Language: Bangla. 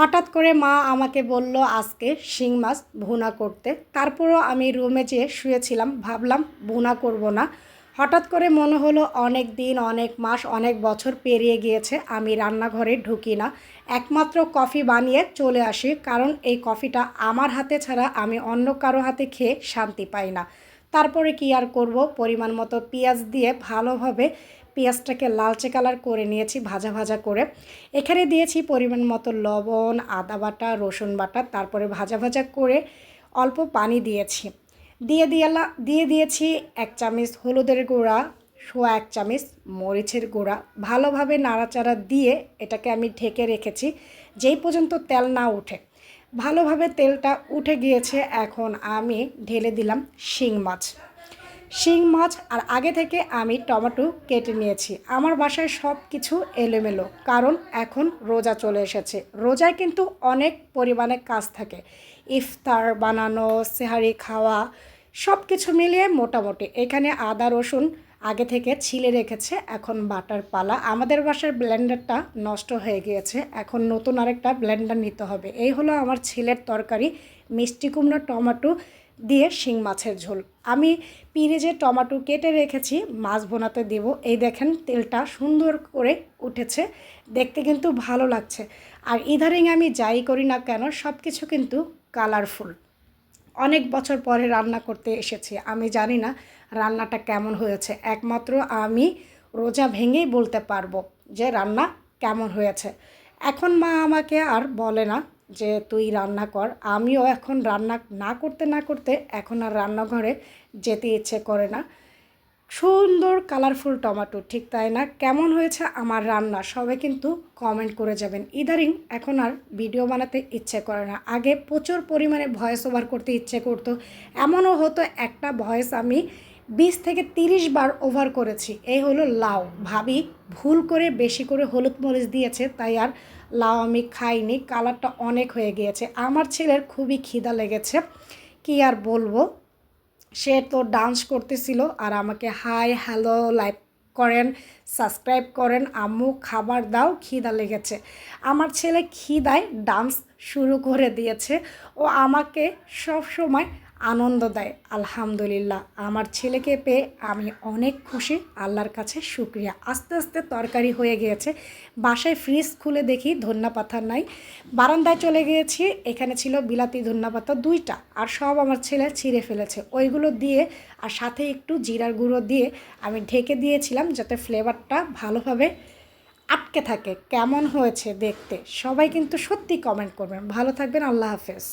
হঠাৎ করে মা আমাকে বলল, আজকে শিং মাছ ভুনা করতে। তারপরও আমি রুমে যেয়ে শুয়েছিলাম, ভাবলাম ভুনা করব না। হঠাৎ করে মনে হলো অনেক দিন, অনেক মাস, অনেক বছর পেরিয়ে গিয়েছে, আমি রান্নাঘরে ঢুকি না। একমাত্র কফি বানিয়ে চলে আসি, কারণ এই কফিটা আমার হাতে ছাড়া আমি অন্য কারও হাতে খেয়ে শান্তি পাই না। তারপরে কি আর করব? পরিমাণ মতো পেঁয়াজ দিয়ে ভালোভাবে পেঁয়াজটাকে লালচে কালার করে নিয়েছি, ভাজা ভাজা করে। এখানে দিয়েছি পরিমাণ মতো লবণ, আদা বাটা, রসুন বাটা, তারপরে ভাজা ভাজা করে অল্প পানি দিয়েছি। দিয়ে দিয়ালা, দিয়ে দিয়েছি এক চামচ হলুদের গুঁড়া, সোয়া এক চামচ মরিচের গুঁড়া। ভালোভাবে নাড়াচাড়া দিয়ে এটাকে আমি ঢেকে রেখেছি। যেই পর্যন্ত তেল না উঠে ভালোভাবে তেলটা উঠে গিয়েছে, এখন আমি ঢেলে দিলাম শিং মাছ। শিং মাছ আর আগে থেকে আমি টমেটো কেটে নিয়েছি। আমার বাসায় সব কিছু এলোমেলো, কারণ এখন রোজা চলে এসেছে। রোজায় কিন্তু অনেক পরিমাণে কাজ থাকে। ইফতার বানানো, সেহারি খাওয়া সব কিছু মিলিয়ে মোটামুটি। এখানে আদা, রসুন আগে থেকে ছিলে রেখেছে এখন বাটার পালা। আমাদের বাসার ব্লেন্ডারটা নষ্ট হয়ে গিয়েছে। এখন নতুন আরেকটা ব্লেন্ডার নিতে হবে। এই হলো আমার ছেলের তরকারি। মিষ্টি কুমড়ো, টমাটো দিয়ে শিং মাছের ঝোল। আমি পিরিজে টমাটো কেটে রেখেছি, মাছ ভোনাতে দেব। এই দেখেন তেলটা সুন্দর করে উঠেছে। দেখতে কিন্তু ভালো লাগছে। আর ইদারিং আমি যাই করি না কেন সব কিছু কিন্তু কালারফুল। অনেক বছর পরে রান্না করতে এসেছি। আমি জানি না রান্নাটা কেমন হয়েছে। একমাত্র আমি রোজা ভেঙেই বলতে পারব যে রান্না কেমন হয়েছে। এখন মা আমাকে আর বলে না যে তুই রান্না কর। আমিও এখন রান্না না করতে না করতে এখন আর রান্নাঘরে যেতে ইচ্ছে করে না। সুন্দর কালারফুল টমেটো ঠিক তাই না? কেমন হয়েছে আমার রান্না? সবাই কিন্তু কমেন্ট করে যাবেন। ইদারিং এখন আর ভিডিও বানাতে ইচ্ছে করে না। আগে প্রচুর পরিমাণে ভয়েস ওভার করতে ইচ্ছে করতো। এমনও হতো একটা ভয়েস আমি বিশ থেকে তিরিশ বার ওভার করেছি। এই হলো লাউ। ভাবি ভুল করে বেশি করে হলুদ মরিচ দিয়েছে, তাই আর লাউ আমি খাইনি। কালারটা অনেক হয়ে গিয়েছে। আমার ছেলের খুবই খিদা লেগেছে। কি আর বলব? সে তো ডান্স করতেছিল আর আমাকে হাই হ্যালো লাইক করেন। সাবস্ক্রাইব করেন, আম্মু খাবার দাও, খিদা লেগেছে। আমার ছেলে খিদায় ডান্স শুরু করে দিয়েছে। ও আমাকে সব সময় আনন্দ দেয়, আলহামদুলিল্লাহ। আমার ছেলেকে পেয়ে আমি অনেক খুশি, আল্লাহর কাছে শুক্রিয়া। আস্তে আস্তে তরকারি হয়ে গিয়েছে। বাসায় ফ্রিজ খুলে দেখি, ধন্যা পাতা নাই। বারান্দায় চলে গিয়েছি, এখানে ছিল বিলাতি ধন্যা পাতা দুইটা, আর সব আমার ছেলে ছিঁড়ে ফেলেছে। ওইগুলো দিয়ে আর সাথে একটু জিরার গুঁড়ো দিয়ে আমি ঢেকে দিয়েছিলাম যাতে ফ্লেভারটা ভালোভাবে আটকে থাকে, কেমন হয়েছে দেখতে, সবাই কিন্তু সত্যি কমেন্ট করবেন। ভালো থাকবেন, আল্লাহ হাফেজ।